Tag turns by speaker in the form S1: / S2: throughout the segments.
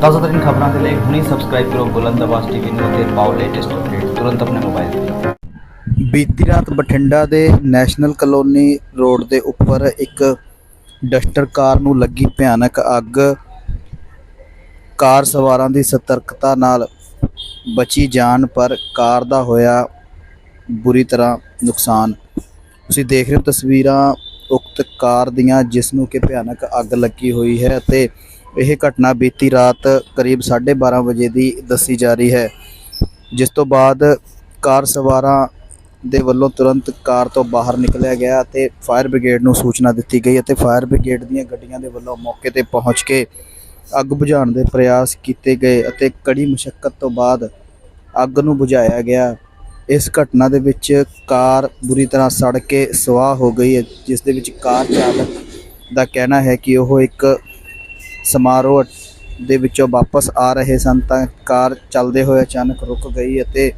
S1: ਤਾਜ਼ਾ ਖਬਰਾਂ ਦੇ ਲਈ ਹੁਣੀ ਸਬਸਕ੍ਰਾਈਬ ਕਰੋ ਬੁਲੰਦ ਆਵਾਜ਼ ਟੀਵੀ ਨੂੰ ਅਤੇ ਪਾਓ ਲੇਟੈਸਟ ਅਪਡੇਟ ਤੁਰੰਤ ਆਪਣੇ ਮੋਬਾਈਲ ਤੇ।
S2: ਬੀਤੀ ਰਾਤ ਬਠਿੰਡਾ ਦੇ ਨੈਸ਼ਨਲ ਕਲੋਨੀ ਰੋਡ ਦੇ ਉੱਪਰ ਇੱਕ ਡਸਟਰ ਕਾਰ ਨੂੰ ਲੱਗੀ ਭਿਆਨਕ ਅੱਗ। ਕਾਰ ਸਵਾਰਾਂ ਦੀ ਸਤਰਕਤਾ ਨਾਲ ਬਚੀ ਜਾਨ ਪਰ ਕਾਰ ਦਾ ਹੋਇਆ ਬੁਰੀ ਤਰ੍ਹਾਂ ਨੁਕਸਾਨ। ਤੁਸੀਂ ਦੇਖ ਰਹੇ ਹੋ ਤਸਵੀਰਾਂ ਉਕਤ ਕਾਰ ਦੀਆਂ, ਜਿਸ ਨੂੰ ਕਿ ਭਿਆਨਕ ਅੱਗ ਲੱਗੀ ਹੋਈ ਹੈ ਅਤੇ ਇਹ ਘਟਨਾ ਬੀਤੀ ਰਾਤ ਕਰੀਬ 12:30 ਵਜੇ ਦੀ ਦੱਸੀ ਜਾ ਰਹੀ ਹੈ, ਜਿਸ ਤੋਂ ਬਾਅਦ ਕਾਰ ਸਵਾਰਾਂ ਦੇ ਵੱਲੋਂ ਤੁਰੰਤ ਕਾਰ ਤੋਂ ਬਾਹਰ ਨਿਕਲਿਆ ਗਿਆ ਅਤੇ ਫਾਇਰ ਬ੍ਰਿਗੇਡ ਨੂੰ ਸੂਚਨਾ ਦਿੱਤੀ ਗਈ ਅਤੇ ਫਾਇਰ ਬ੍ਰਿਗੇਡ ਦੀਆਂ ਗੱਡੀਆਂ ਦੇ ਵੱਲੋਂ ਮੌਕੇ ਤੇ ਪਹੁੰਚ ਕੇ ਅੱਗ ਬੁਝਾਉਣ ਦੇ ਪ੍ਰਯਾਸ ਕੀਤੇ ਗਏ ਅਤੇ ਕੜੀ ਮੁਸ਼ਕਲ ਤੋਂ ਬਾਅਦ ਅੱਗ ਨੂੰ ਬੁਝਾਇਆ ਗਿਆ। ਇਸ ਘਟਨਾ ਦੇ ਵਿੱਚ ਕਾਰ ਬੁਰੀ ਤਰ੍ਹਾਂ ਸੜ ਕੇ ਸਵਾਹ ਹੋ ਗਈ ਹੈ, ਜਿਸ ਦੇ ਵਿੱਚ ਕਾਰ ਚਾਲਕ ਦਾ ਕਹਿਣਾ ਹੈ ਕਿ ਉਹ ਇੱਕ ਸਮਾਰੋਹ ਦੇ ਵਿੱਚੋਂ ਵਾਪਸ ਆ ਰਹੇ ਸਨ ਤਾਂ ਕਾਰ ਚੱਲਦੇ ਹੋਏ ਅਚਾਨਕ ਰੁਕ ਗਈ ਅਤੇ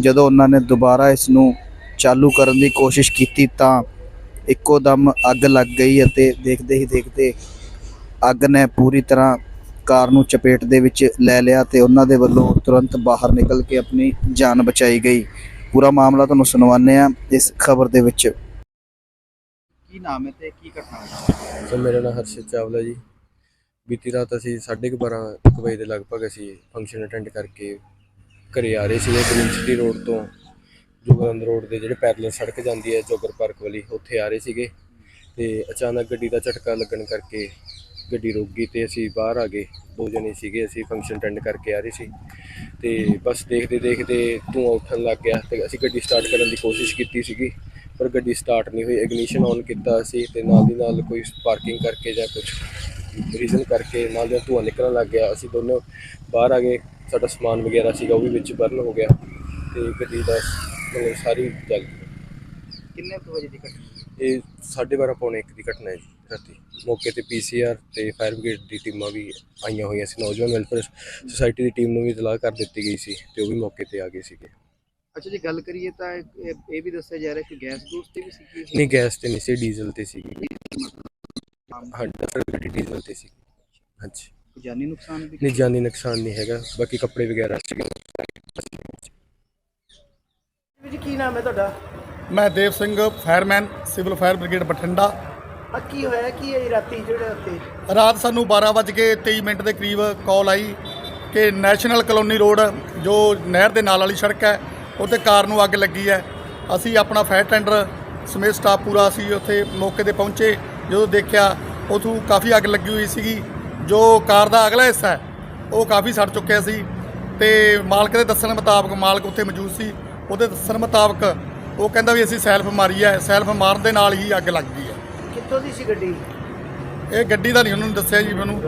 S2: ਜਦੋਂ ਉਹਨਾਂ ਨੇ ਦੁਬਾਰਾ ਇਸ ਨੂੰ ਚਾਲੂ ਕਰਨ ਦੀ ਕੋਸ਼ਿਸ਼ ਕੀਤੀ ਤਾਂ ਇੱਕੋ ਦਮ ਅੱਗ ਲੱਗ ਗਈ ਅਤੇ ਦੇਖਦੇ ਹੀ ਦੇਖਦੇ ਅੱਗ ਨੇ ਪੂਰੀ ਤਰ੍ਹਾਂ ਕਾਰ ਨੂੰ ਚਪੇਟ ਦੇ ਵਿੱਚ ਲੈ ਲਿਆ ਤੇ ਉਹਨਾਂ ਦੇ ਵੱਲੋਂ ਤੁਰੰਤ ਬਾਹਰ ਨਿਕਲ ਕੇ ਆਪਣੀ ਜਾਨ ਬਚਾਈ ਗਈ। ਪੂਰਾ ਮਾਮਲਾ ਤੁਹਾਨੂੰ ਸੁਣਵਾਉਂਦੇ ਆ ਇਸ ਖਬਰ ਦੇ ਵਿੱਚ। ਕੀ ਨਾਮ ਹੈ ਤੇ ਕੀ ਘਟਨਾ ਹੋਈ?
S3: ਸਰ ਮੇਰਾ ਨਾਮ ਹਰਸ਼ਿਤ ਚਾਵਲਾ ਜੀ। ਬੀਤੀ ਰਾਤ ਅਸੀਂ 12:30 ਇੱਕ ਵਜੇ ਦੇ ਲਗਭਗ ਅਸੀਂ ਫੰਕਸ਼ਨ ਅਟੈਂਡ ਕਰਕੇ ਘਰੇ ਆ ਰਹੇ ਸੀਗੇ ਗ੍ਰੀਨ ਸਿਟੀ ਰੋਡ ਤੋਂ ਜੋਗਨੰਦ ਰੋਡ ਦੇ ਜਿਹੜੇ ਪੈਦਲ ਸੜਕ ਜਾਂਦੀ ਹੈ, ਜੋਗਰ ਪਾਰਕ ਵਾਲੀ, ਉੱਥੇ ਆ ਰਹੇ ਸੀਗੇ। ਤੇ ਅਚਾਨਕ ਗੱਡੀ ਦਾ ਝਟਕਾ ਲੱਗਣ ਕਰਕੇ ਗੱਡੀ ਰੁਕ ਗਈ ਤੇ ਅਸੀਂ ਬਾਹਰ ਆ ਗਏ। ਦੋ ਜਣੇ ਸੀਗੇ, ਅਸੀਂ ਫੰਕਸ਼ਨ ਅਟੈਂਡ ਕਰਕੇ ਆ ਰਹੇ ਸੀ। ਤੇ ਬਸ ਦੇਖਦੇ ਦੇਖਦੇ ਧੂੰਆਂ ਉੱਠਣ ਲੱਗ ਗਿਆ ਤੇ ਅਸੀਂ ਗੱਡੀ ਸਟਾਰਟ ਕਰਨ ਦੀ ਕੋਸ਼ਿਸ਼ ਕੀਤੀ ਸੀਗੀ, ਪਰ ਗੱਡੀ ਸਟਾਰਟ ਨਹੀਂ ਹੋਈ। ਇਗਨੀਸ਼ਨ ਔਨ ਕੀਤਾ ਅਸੀਂ ਤੇ ਨਾਲ ਦੀ ਨਾਲ ਕੋਈ ਪਾਰਕਿੰਗ ਕਰਕੇ ਜਾਂ ਕੁਝ ਰੀਜ਼ਨ ਕਰਕੇ ਨਾਲ ਦੀ ਧੂੰਆਂ ਨਿਕਲਣ ਲੱਗ ਗਿਆ ਅਸੀਂ ਦੋਨੋਂ ਬਾਹਰ ਆ ਗਏ। ਸਾਡਾ ਸਮਾਨ ਵਗੈਰਾ ਸੀਗਾ ਉਹ ਵੀ ਵਿੱਚ ਬਰਨ ਹੋ ਗਿਆ ਤੇ ਗੱਡੀ ਦਾ ਮਤਲਬ ਸਾਰੀ ਜਲ ਗਈ।
S2: ਕਿੰਨੇ ਕੁ ਵਜੇ ਦੀ ਘਟਨਾ
S3: ਇਹ 12:30 ਪੌਣੇ ਇੱਕ ਦੀ ਘਟਨਾ ਹੈ ਜੀ ਰਾਤੀ। ਮੌਕੇ ਤੇ ਪੀਸੀਆਰ ਤੇ ਫਾਇਰ ਬ੍ਰਿਗੇਡ ਦੀ ਟੀਮਾਂ ਵੀ ਆਈਆਂ ਹੋਈਆਂ ਸੀ ਨੌਜਵਾਨ ਵੈਲਫੇਅਰ ਸੁਸਾਇਟੀ ਦੀ ਟੀਮ ਨੂੰ ਵੀ ਇਤਲਾਹ ਕਰ ਦਿੱਤੀ ਗਈ ਸੀ ਤੇ ਉਹ ਵੀ ਮੌਕੇ ਤੇ ਆ ਗਏ ਸੀਗੇ।
S2: ਅੱਛਾ ਜੀ ਗੱਲ ਕਰੀਏ ਤਾਂ ਇਹ ਇਹ ਵੀ ਦੱਸਿਆ ਜਾ ਰਿਹਾ ਕਿ ਗੈਸ ਗੂਸ ਤੇ ਵੀ ਸੀ
S3: ਨਹੀਂ ਗੈਸ ਤੇ ਨਹੀਂ ਸੀ ਡੀਜ਼ਲ ਤੇ ਸੀਗੀ। ਹਾਂ ਡਸਟਰ ਗੱਡੀ ਡੀਜ਼ਲ ਤੇ ਸੀ। ਹਾਂਜੀ।
S2: ਜਾਨੀ ਨੁਕਸਾਨ ਵੀ
S3: ਨਹੀਂ ਜਾਨੀ ਨੁਕਸਾਨ ਨਹੀਂ ਹੈਗਾ। ਬਾਕੀ ਕੱਪੜੇ ਵਗੈਰਾ ਸੀਗੇ।
S4: ਵੀਰ ਜੀ ਕੀ ਨਾਮ ਹੈ ਤੁਹਾਡਾ?
S5: ਮੈਂ Dev Singh fireman civil fire brigade Bathinda.
S4: ਆ ਕੀ ਹੋਇਆ? ਕੀ ਹੈ ਜੀ ਰਾਤੀ ਜਿਹੜੇ ਉੱਤੇ
S5: ਰਾਤ ਸਾਨੂੰ 12:23 ਮਿੰਟ ਦੇ ਕਰੀਬ ਕਾਲ ਆਈ ਕਿ ਨੈਸ਼ਨਲ ਕਲੋਨੀ ਰੋਡ ਜੋ ਨਹਿਰ ਦੇ ਨਾਲ ਵਾਲੀ ਸੜਕ ਹੈ ਉੱਥੇ ਕਾਰ ਨੂੰ ਅੱਗ ਲੱਗੀ ਹੈ। ਅਸੀਂ ਆਪਣਾ ਫਾਇਰ ਟੈਂਡਰ ਸਮੇਤ ਸਟਾਫ ਪੂਰਾ ਅਸੀਂ ਉੱਥੇ ਮੌਕੇ ਤੇ ਪਹੁੰਚੇ। ਜਦੋਂ ਦੇਖਿਆ ਉਥੋਂ ਕਾਫੀ ਅੱਗ ਲੱਗੀ ਹੋਈ ਸੀਗੀ। ਜੋ ਕਾਰ ਦਾ ਅਗਲਾ ਹਿੱਸਾ ਹੈ ਉਹ ਕਾਫੀ ਸੜ ਚੁੱਕਿਆ ਸੀ ਤੇ ਮਾਲਕ ਦੇ ਦੱਸਣ ਮੁਤਾਬਕ ਮਾਲਕ ਉੱਥੇ ਮੌਜੂਦ ਸੀ। ਉਹਦੇ ਦੱਸਣ ਮੁਤਾਬਕ ਉਹ ਕਹਿੰਦਾ ਵੀ ਅਸੀਂ ਸੈਲਫ ਮਾਰੀ ਹੈ ਸੈਲਫ ਮਾਰਨ ਦੇ ਨਾਲ ਹੀ ਅੱਗ ਲੱਗ ਗਈ ਹੈ।
S4: ਕਿੱਥੋਂ ਦੀ ਸੀ ਗੱਡੀ?
S5: ਇਹ ਗੱਡੀ ਦਾ ਨਹੀਂ ਉਹਨਾਂ ਨੂੰ ਦੱਸਿਆ ਜੀ ਮੈਨੂੰ।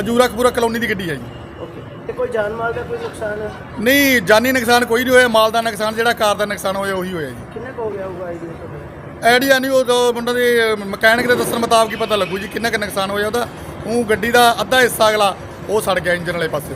S5: ਹਜੂਰਾ ਕਪੂਰਾ ਕਲੋਨੀ ਦੀ ਗੱਡੀ ਹੈ ਜੀ।
S4: ਓਕੇ। ਤੇ ਕੋਈ ਜਾਨ ਮਾਲ ਦਾ ਕੋਈ ਨੁਕਸਾਨ?
S5: ਨਹੀਂ ਜਾਨੀ ਨੁਕਸਾਨ ਕੋਈ ਨਹੀਂ ਹੋਇਆ। ਮਾਲ ਦਾ ਨੁਕਸਾਨ ਜਿਹੜਾ ਕਾਰ ਦਾ ਨੁਕਸਾਨ ਹੋਇਆ ਉਹੀ ਹੋਇਆ ਜੀ।
S4: ਕਿੰਨਾ ਕੁ ਹੋ ਗਿਆ ਹੋਊਗਾ ਆਈਡੀਆ
S5: ਆਈਡੀਆ ਨਹੀਂ ਉਹ ਤਾਂ ਮੁੰਡਾ ਦੇ ਮਕੈਨਿਕ ਦੇ ਦੱਸਣ ਮੁਤਾਬਕ ਹੀ ਪਤਾ ਲੱਗੂ ਜੀ ਕਿੰਨਾ ਕੁ ਨੁਕਸਾਨ ਹੋਇਆ ਉਹਦਾ। ਉਹ ਗੱਡੀ ਦਾ ਅੱਧਾ ਹਿੱਸਾ ਅਗਲਾ ਉਹ ਸੜ ਗਿਆ ਇੰਜਨ ਵਾਲੇ ਪਾਸੇ।